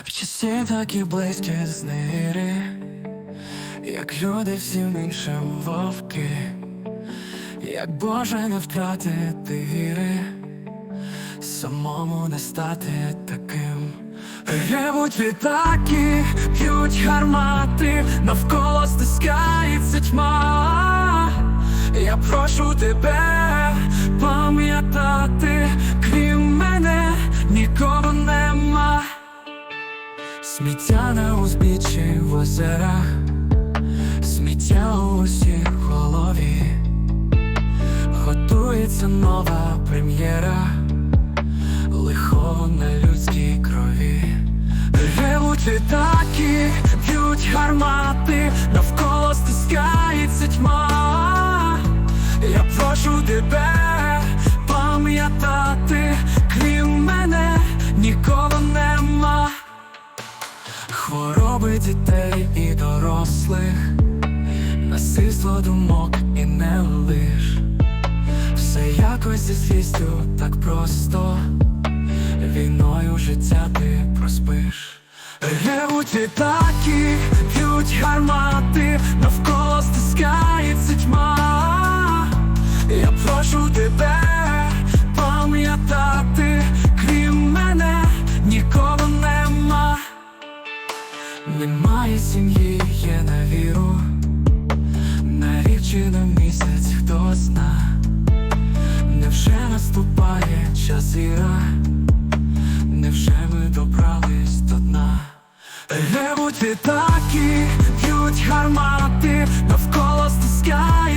В часі такі близькі знирі, як люди всім іншим вовки, як Боже не втратити віри, самому не стати таким. Ревуть літаки, п'ють гармати, навколо стискається тьма. Я прошу тебе пам'ятати, крім мене нікого. Сміття на узбіччі в озерах, сміття у усіх голові, готується нова прем'єра, лихо на людській крові. Ревуть літаки, б'ють гармати, навколо стискається тьма. Я прошу тебе Хвороби дітей і дорослих, насильство думок і не лиш. Все якось зі звістю так просто, війною життя ти проспиш. Ревуть літаки, п'ють гармати, навколо стискається тьма. Я прошу тебе Немає сім'ї, є на віру, на рік чи на місяць хто зна, невже наступає час іра, невже ми добрались до дна? Ревуть літаки, б'ють гармати, навколо стискається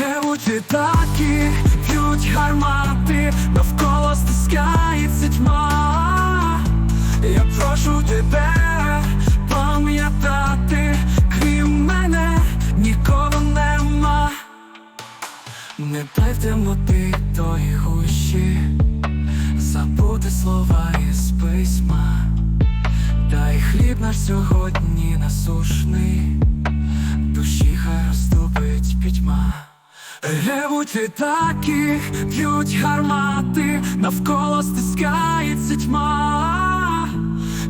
Ревуть літаки, п'ють гармати, навколо стискається тьма. Я прошу тебе пам'ятати, крім мене нікого нема. Не дай в темноти тої гущі Забути слова із письма Дай хліб наш сьогодні насушний Душі хай пітьма Ревуть літаки, б'ють гармати Навколо стискається тьма.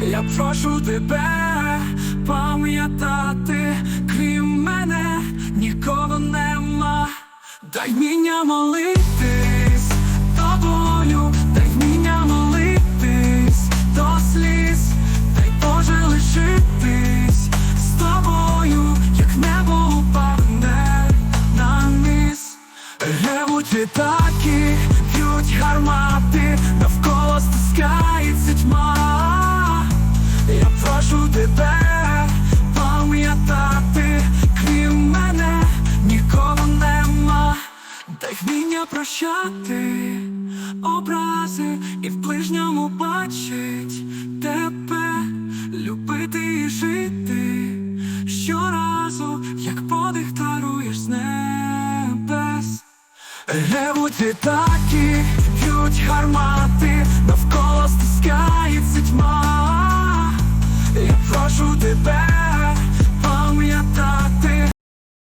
Я прошу тебе пам'ятати Крім мене нікого нема. Дай вміння молитись тьма. Я прошу тебе пам'ятати, крім мене нікого нема. Дай вміння прощати образи і в ближньому бачить тебе, любити і жити щоразу, як подих даруєш з небес. Ревуть літаки, б'ють гармати, навколо стискається